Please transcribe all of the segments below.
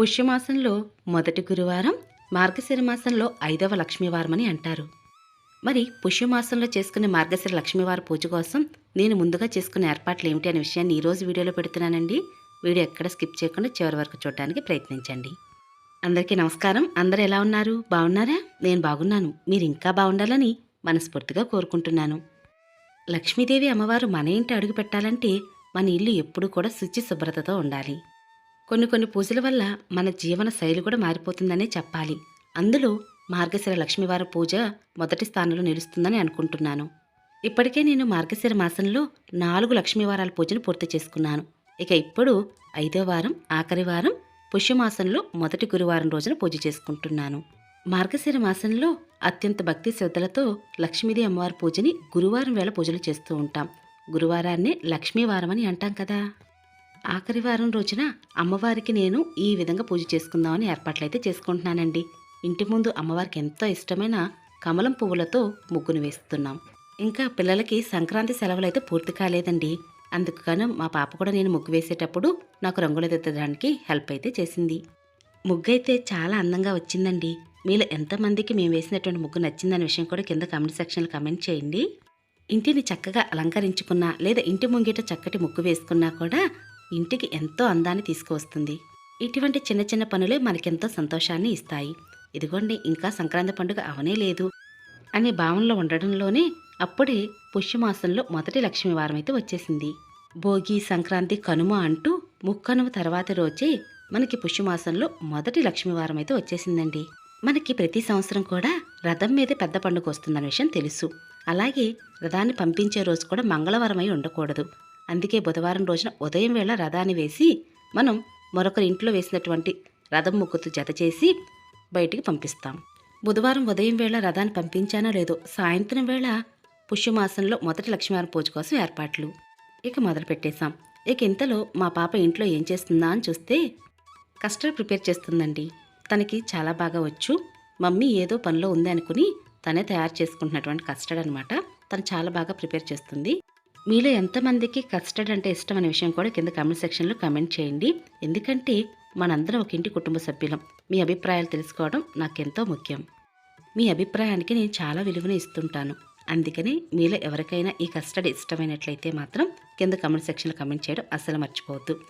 పుష్యమాసంలో మొదటి గురువారం మార్గశిర మాసంలో ఐదవ లక్ష్మీవారం అని అంటారు. మరి పుష్యమాసంలో చేసుకునే మార్గశిర లక్ష్మీవారి పూజ కోసం నేను ముందుగా చేసుకునే ఏర్పాట్లు ఏమిటి అనే విషయాన్ని ఈరోజు వీడియోలో పెడుతున్నానండి. వీడియో ఎక్కడ స్కిప్ చేయకుండా చివరి వరకు చూడడానికి ప్రయత్నించండి. అందరికీ నమస్కారం. అందరు ఎలా ఉన్నారు? బాగున్నారా? నేను బాగున్నాను. మీరు ఇంకా బాగుండాలని మనస్ఫూర్తిగా కోరుకుంటున్నాను. లక్ష్మీదేవి అమ్మవారు మన ఇంటి అడుగు పెట్టాలంటే మన ఇల్లు ఎప్పుడూ కూడా శుచి శుభ్రతతో ఉండాలి. కొన్ని కొన్ని పూజల వల్ల మన జీవన శైలి కూడా మారిపోతుందనే చెప్పాలి. అందులో మార్గశిర లక్ష్మీవారి పూజ మొదటి స్థానంలో నిలుస్తుందని అనుకుంటున్నాను. ఇప్పటికే నేను మార్గశిర మాసంలో నాలుగు లక్ష్మీవారాల పూజను పూర్తి చేసుకున్నాను. ఇక ఇప్పుడు ఐదో వారం ఆఖరి వారం పుష్యమాసంలో మొదటి గురువారం రోజున పూజ చేసుకుంటున్నాను. మార్గశిర మాసంలో అత్యంత భక్తి శ్రద్ధలతో లక్ష్మీదేవి అమ్మవారి పూజని గురువారం వేళ పూజలు చేస్తూ ఉంటాం. గురువారాన్నే లక్ష్మీవారం అని అంటాం కదా. ఆఖరి వారం రోజున అమ్మవారికి నేను ఈ విధంగా పూజ చేసుకుందామని ఏర్పాట్లయితే చేసుకుంటున్నానండి. ఇంటి ముందు అమ్మవారికి ఎంతో ఇష్టమైన కమలం పువ్వులతో ముగ్గును వేస్తున్నాం. ఇంకా పిల్లలకి సంక్రాంతి సెలవులు అయితే పూర్తి కాలేదండి. అందుకు గాను మా పాప కూడా నేను ముగ్గు వేసేటప్పుడు నాకు రంగులు దిద్దడానికి హెల్ప్ అయితే చేసింది. ముగ్గు అయితే చాలా అందంగా వచ్చిందండి. మీలో ఎంతమందికి మేము వేసినటువంటి ముగ్గు నచ్చిందనే విషయం కూడా కింద కమెంట్ సెక్షన్లో కమెంట్ చేయండి. ఇంటిని చక్కగా అలంకరించుకున్నా లేదా ఇంటి ముంగిట చక్కటి ముగ్గు వేసుకున్నా కూడా ఇంటికి ఎంతో అందాన్ని తీసుకువస్తుంది. ఇటువంటి చిన్న చిన్న పనులే మనకెంతో సంతోషాన్ని ఇస్తాయి. ఇదిగోండి ఇంకా సంక్రాంతి పండుగ అవనే లేదు అనే భావనలో ఉండడంలోనే అప్పుడే పుష్యమాసంలో మొదటి లక్ష్మి వారమైతే వచ్చేసింది. భోగి సంక్రాంతి కనుమ అంటూ ముక్కనుమ తర్వాత రోజే మనకి పుష్యమాసంలో మొదటి లక్ష్మీవారం అయితే వచ్చేసిందండి. మనకి ప్రతి సంవత్సరం కూడా రథం మీదే పెద్ద పండుగ వస్తుందన్న విషయం తెలుసు. అలాగే రథాన్ని పంపించే రోజు కూడా మంగళవారం అయి ఉండకూడదు. అందుకే బుధవారం రోజున ఉదయం వేళ రథాన్ని వేసి మనం మరొకరి ఇంట్లో వేసినటువంటి రథం ముగ్గుతు జత చేసి బయటికి పంపిస్తాం. బుధవారం ఉదయం వేళ రథాన్ని పంపించానో లేదో సాయంత్రం వేళ పుష్యమాసంలో మొదటి లక్ష్మీవారం పూజ కోసం ఏర్పాట్లు. ఇక మొదలు పెట్టేశాం. ఇక ఇంతలో మా పాప ఇంట్లో ఏం చేస్తుందా అని చూస్తే కస్టర్డ్ ప్రిపేర్ చేస్తుందండి. తనకి చాలా బాగా వచ్చు. మమ్మీ ఏదో పనిలో ఉంది అనుకుని తనే తయారు చేసుకుంటున్నటువంటి కస్టర్డ్ అనమాట తను చాలా బాగా ప్రిపేర్ చేస్తుంది. మీలో ఎంతమందికి కస్టర్డ్ అంటే ఇష్టం అనే విషయం కూడా కింద కామెంట్ సెక్షన్లో కామెంట్ చేయండి. ఎందుకంటే మనందరం ఒక ఇంటి కుటుంబ సభ్యులం. మీ అభిప్రాయాలు తెలుసుకోవడం నాకెంతో ముఖ్యం. మీ అభిప్రాయానికి నేను చాలా విలువను ఇస్తుంటాను. అందుకని మీలో ఎవరికైనా ఈ కస్టర్డ్ ఇష్టమైనట్లయితే మాత్రం కింద కమెంట్ సెక్షన్లో కమెంట్ చేయడం అస్సలు మర్చిపోవద్దు.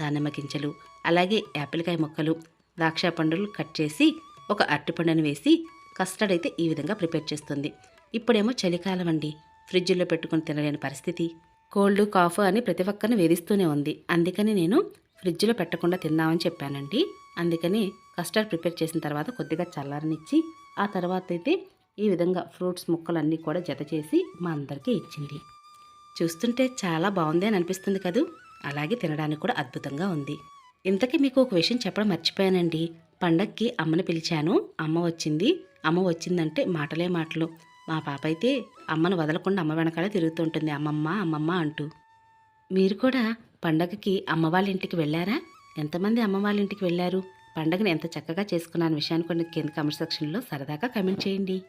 దానిమ్మ గింజలు అలాగే యాపిల్కాయ ముక్కలు ద్రాక్ష పండులు కట్ చేసి ఒక అరటిపండుని వేసి కస్టర్డ్ అయితే ఈ విధంగా ప్రిపేర్ చేస్తుంది. ఇప్పుడేమో చలికాలం అండి. ఫ్రిడ్జ్లో పెట్టుకుని తినలేని పరిస్థితి. కోల్డ్ కాఫ్ అని ప్రతి ఒక్కరిని వేధిస్తూనే ఉంది. అందుకని నేను ఫ్రిడ్జ్లో పెట్టకుండా తిందామని చెప్పానండి. అందుకని కస్టర్డ్ ప్రిపేర్ చేసిన తర్వాత కొద్దిగా చల్లారనిచ్చి ఆ తర్వాత అయితే ఈ విధంగా ఫ్రూట్స్ ముక్కలన్నీ కూడా జత చేసి మా అందరికీ ఇచ్చింది. చూస్తుంటే చాలా బాగుంది అని అనిపిస్తుంది కదూ? అలాగే తినడానికి కూడా అద్భుతంగా ఉంది. ఇంతకీ మీకు ఒక విషయం చెప్పడం మర్చిపోయానండి. పండక్కి అమ్మని పిలిచాను. అమ్మ వచ్చింది. అమ్మ వచ్చిందంటే మాటలే మాటలు. మా పాప అయితే అమ్మను వదలకుండా అమ్మ వెనకాలే తిరుగుతుంటుంది. అమ్మమ్మ అమ్మమ్మ అంటూ. మీరు కూడా పండగకి అమ్మ వాళ్ళ ఇంటికి వెళ్ళారా? ఎంతమంది అమ్మ వాళ్ళ ఇంటికి వెళ్ళారు? పండగను ఎంత చక్కగా చేసుకున్నాను విషయాన్ని కొన్ని కింద కమెంట్ సెక్షన్లో సరదాగా కమెంట్ చేయండి.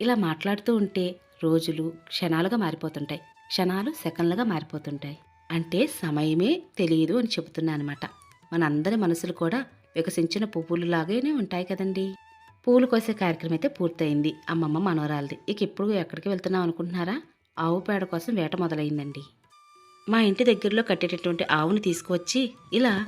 ఇలా మాట్లాడుతూ ఉంటే రోజులు క్షణాలుగా మారిపోతుంటాయి. క్షణాలు సెకండ్లుగా మారిపోతుంటాయి. అంటే సమయమే తెలియదు అని చెబుతున్నా అనమాట. మనందరి మనసులు కూడా వికసించిన పువ్వులు లాగానే ఉంటాయి కదండీ. పూలు కోసే కార్యక్రమం అయితే పూర్తయింది. అమ్మమ్మ మనోరాలది ఇక ఇప్పుడు ఎక్కడికి వెళ్తున్నాం అనుకుంటున్నారా? ఆవు పేడ కోసం వేట మొదలైందండి. మా ఇంటి దగ్గరలో కట్టేటటువంటి ఆవుని తీసుకువచ్చి ఇలా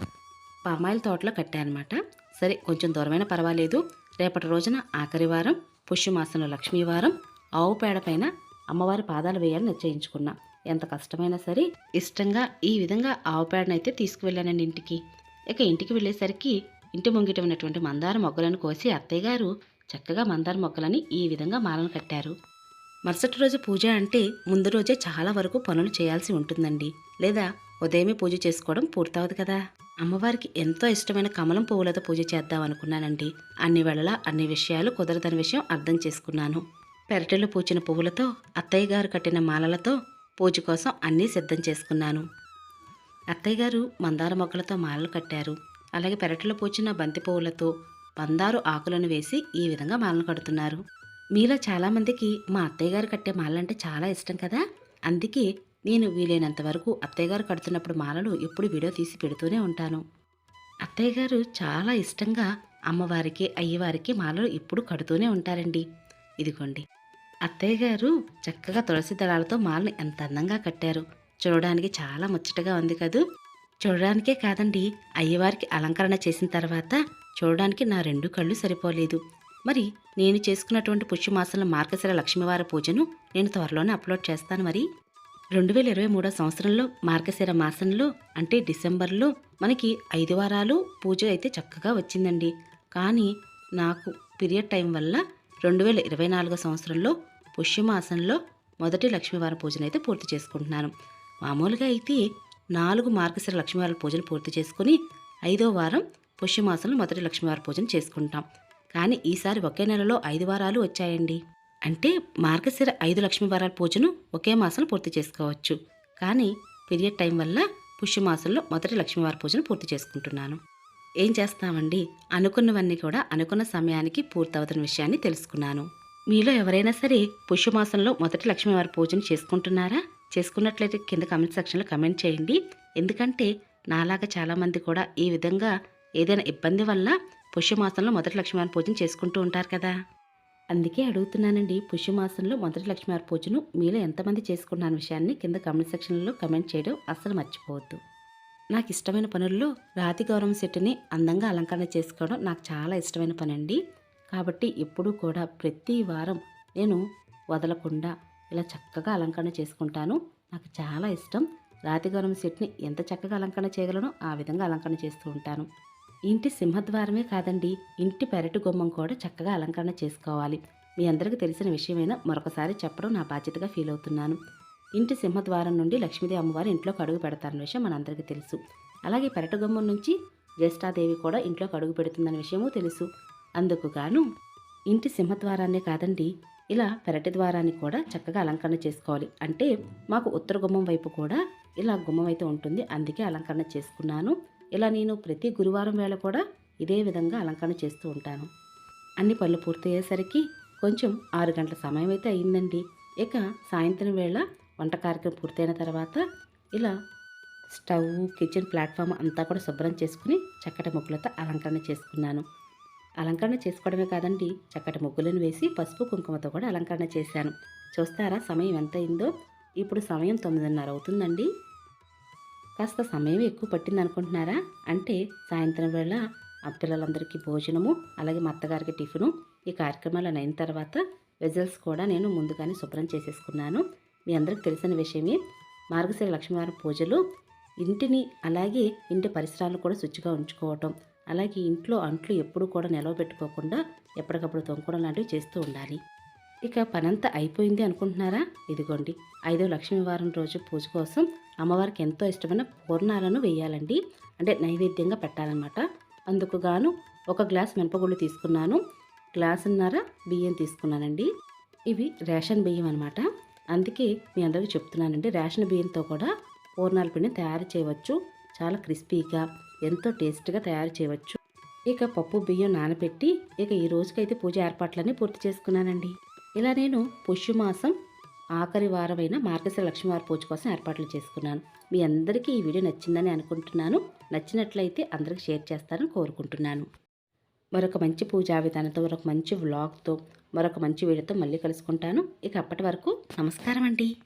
పామాయిల తోటలో కట్టానమాట. సరే కొంచెం దూరమైన పర్వాలేదు. రేపటి రోజున ఆఖరి వారం పుష్యమాసంలో లక్ష్మీవారం ఆవు పేడ పైన అమ్మవారి పాదాలు వేయాలని నిశ్చయించుకున్నా. ఎంత కష్టమైనా సరే ఇష్టంగా ఈ విధంగా ఆవు పేడనైతే తీసుకువెళ్ళానండి ఇంటికి. ఇక ఇంటికి వెళ్ళేసరికి ఇంటి ముంగిట ఉన్నటువంటి మందార మొగ్గలను కోసి అత్తయ్య గారు చక్కగా మందార మొగ్గలని ఈ విధంగా మాలను కట్టారు. మరుసటి రోజు పూజ అంటే ముందు రోజే చాలా వరకు పనులు చేయాల్సి ఉంటుందండి. లేదా ఉదయమే పూజ చేసుకోవడం పూర్తవదు కదా. అమ్మవారికి ఎంతో ఇష్టమైన కమలం పువ్వులతో పూజ చేద్దాం అనుకున్నానండి. అన్ని వేళలా అన్ని విషయాలు కుదరదని విషయం అర్థం చేసుకున్నాను. పెరటిలో పూచిన పువ్వులతో అత్తయ్య గారు కట్టిన మాలలతో పూజ కోసం అన్నీ సిద్ధం చేసుకున్నాను. అత్తయ్య గారు మందార మొక్కలతో మాలలు కట్టారు. అలాగే పెరట్లో పూచిన బంతి పువ్వులతో బందారు ఆకులను వేసి ఈ విధంగా మాలను కడుతున్నారు. మీలో చాలామందికి మా అత్తయ్య గారు కట్టే మాలంటే చాలా ఇష్టం కదా? అందుకే నేను వీలైనంత వరకు అత్తయ్య గారు కడుతున్నప్పుడు మాలలు ఎప్పుడు వీడియో తీసి పెడుతూనే ఉంటాను. అత్తయ్య గారు చాలా ఇష్టంగా అమ్మవారికి అయ్యవారికి మాలలు ఎప్పుడు కడుతూనే ఉంటారండి. ఇదిగోండి. అత్తయ్య గారు చక్కగా తులసి దళాలతో మాలని ఎంత అందంగా కట్టారు. చూడడానికి చాలా ముచ్చటగా ఉంది కదూ? చూడడానికే కాదండి అయ్యవారికి అలంకరణ చేసిన తర్వాత చూడడానికి నా రెండు కళ్ళు సరిపోలేదు. మరి నేను చేసుకున్నటువంటి పుష్యమాసంలో మార్గశిర లక్ష్మీవార పూజను నేను త్వరలోనే అప్లోడ్ చేస్తాను మరి. రెండు వేల ఇరవై మూడో సంవత్సరంలో మార్గశిర మాసంలో అంటే డిసెంబర్లో మనకి ఐదు వారాలు పూజ అయితే చక్కగా వచ్చిందండి. కానీ నాకు పీరియడ్ టైం వల్ల రెండు వేల ఇరవై నాలుగో సంవత్సరంలో పుష్యమాసంలో మొదటి లక్ష్మీవార పూజనైతే అయితే పూర్తి చేసుకుంటున్నాను. మామూలుగా అయితే నాలుగు మార్గశిర లక్ష్మీవారి పూజలు పూర్తి చేసుకుని ఐదో వారం పుష్యమాసంలో మొదటి లక్ష్మీవారి పూజను చేసుకుంటాం. కానీ ఈసారి ఒకే నెలలో ఐదు వారాలు వచ్చాయండి. అంటే మార్గశిర ఐదు లక్ష్మీవారాల పూజను ఒకే మాసంలో పూర్తి చేసుకోవచ్చు. కానీ పీరియడ్ టైం వల్ల పుష్యమాసంలో మొదటి లక్ష్మీవారి పూజను పూర్తి చేసుకుంటున్నాను. ఏం చేస్తామండి? అనుకున్నవన్నీ కూడా అనుకున్న సమయానికి పూర్తవుతున్న విషయాన్ని తెలుసుకున్నాను. మీలో ఎవరైనా సరే పుష్యమాసంలో మొదటి లక్ష్మీవారి పూజను చేసుకుంటున్నారా? చేసుకున్నట్లయితే కింద కమెంట్ సెక్షన్లో కమెంట్ చేయండి. ఎందుకంటే నాలాగా చాలామంది కూడా ఈ విధంగా ఏదైనా ఇబ్బంది వల్ల పుష్యమాసంలో మొదటి లక్ష్మీవారి పూజను చేసుకుంటూ ఉంటారు కదా. అందుకే అడుగుతున్నానండి పుష్యమాసంలో మొదటి లక్ష్మీవారి పూజను మీలో ఎంతమంది చేసుకున్న విషయాన్ని కింద కమెంట్ సెక్షన్లో కమెంట్ చేయడం అస్సలు మర్చిపోవద్దు. నాకు ఇష్టమైన పనుల్లో రాతి గౌరవం సెట్ని అందంగా అలంకరణ చేసుకోవడం నాకు చాలా ఇష్టమైన పని అండి కాబట్టి ఎప్పుడూ కూడా ప్రతి వారం నేను వదలకుండా ఇలా చక్కగా అలంకరణ చేసుకుంటాను. నాకు చాలా ఇష్టం. రాతిగౌరం సెట్ని ఎంత చక్కగా అలంకరణ చేయగలనో ఆ విధంగా అలంకరణ చేస్తూ ఉంటాను. ఇంటి సింహద్వారమే కాదండి ఇంటి పెరటి గుమ్మం కూడా చక్కగా అలంకరణ చేసుకోవాలి. మీ అందరికీ తెలిసిన విషయమైనా మరొకసారి చెప్పడం నా బాధ్యతగా ఫీల్ అవుతున్నాను. ఇంటి సింహద్వారం నుండి లక్ష్మీదేవి అమ్మవారు ఇంట్లోకి అడుగు పెడతారన్న విషయం మనందరికీ తెలుసు. అలాగే పెరటి గుమ్మం నుంచి జ్యేష్ఠాదేవి కూడా ఇంట్లోకి అడుగు పెడుతుందన్న విషయము తెలుసు. అందుకు గాను ఇంటి సింహద్వారాన్నే కాదండి ఇలా పెరటి ద్వారాన్ని కూడా చక్కగా అలంకరణ చేసుకోవాలి. అంటే మాకు ఉత్తర గుమ్మం వైపు కూడా ఇలా గుమ్మం అయితే ఉంటుంది. అందుకే అలంకరణ చేసుకున్నాను. ఇలా నేను ప్రతి గురువారం వేళ కూడా ఇదే విధంగా అలంకరణ చేస్తూ ఉంటాను. అన్ని పనులు పూర్తయ్యేసరికి కొంచెం ఆరు గంటల సమయం అయితే అయిందండి. ఇక సాయంత్రం వేళ వంట కార్యక్రమం పూర్తయిన తర్వాత ఇలా స్టవ్ కిచెన్ ప్లాట్ఫామ్ అంతా కూడా శుభ్రం చేసుకుని చక్కటి ముగ్గులతో అలంకరణ చేసుకున్నాను. అలంకరణ చేసుకోవడమే కాదండి. చక్కటి ముగ్గులను వేసి పసుపు కుంకుమతో కూడా అలంకరణ చేశాను. చూస్తారా సమయం ఎంత అయిందో ఇప్పుడు సమయం తొమ్మిదిన్నర అవుతుందండి. కాస్త సమయం ఎక్కువ పట్టింది అనుకుంటున్నారా? అంటే సాయంత్రం వేళ ఆ పిల్లలందరికీ భోజనము అలాగే మా అత్తగారికి టిఫిను ఈ కార్యక్రమాలు అయిన తర్వాత వెజల్స్ కూడా నేను ముందుగానే శుభ్రం చేసేసుకున్నాను. మీ అందరికి తెలిసిన విషయమే. మార్గశిర లక్ష్మీవారం పూజలు ఇంటిని అలాగే ఇంటి పరిసరాలను కూడా శుచిగా ఉంచుకోవటం అలాగే ఇంట్లో అంట్లు ఎప్పుడు కూడా నిలవ పెట్టుకోకుండా ఎప్పటికప్పుడు తొంగడం లాంటివి చేస్తూ ఉండాలి. ఇక పనంతా అయిపోయింది అనుకుంటున్నారా? ఇదిగోండి. ఐదో లక్ష్మీవారం రోజు పూజ కోసం అమ్మవారికి ఎంతో ఇష్టమైన పూర్ణాలను వేయాలండి. అంటే నైవేద్యంగా పెట్టాలన్నమాట. అందుకు గాను ఒక గ్లాస్ మినపగుళ్ళు తీసుకున్నాను. గ్లాసున్నర బియ్యం తీసుకున్నానండి. ఇవి రేషన్ బియ్యం అనమాట అందుకే మీ అందరికీ చెప్తున్నానండి. రేషన్ బియ్యంతో కూడా పూర్ణాల పిండిని తయారు చేయవచ్చు. చాలా క్రిస్పీగా ఎంతో టేస్ట్గా తయారు చేయవచ్చు. ఇక పప్పు బియ్యం నానబెట్టి ఇక ఈ రోజుకైతే పూజ ఏర్పాట్లన్నీ పూర్తి చేసుకున్నానండి. ఇలా నేను పుష్యమాసం ఆఖరి వారమైన మార్గశిర లక్ష్మీవారి పూజ కోసం ఏర్పాట్లు చేసుకున్నాను. మీ అందరికీ ఈ వీడియో నచ్చిందని అనుకుంటున్నాను. నచ్చినట్లయితే అందరికి షేర్ చేస్తారని కోరుకుంటున్నాను. మరొక మంచి పూజా విధానంతో మరొక మంచి వ్లాగ్తో మరొక మంచి వీడియోతో మళ్ళీ కలుసుకుంటాను. ఇక అప్పటి వరకు నమస్కారం అండి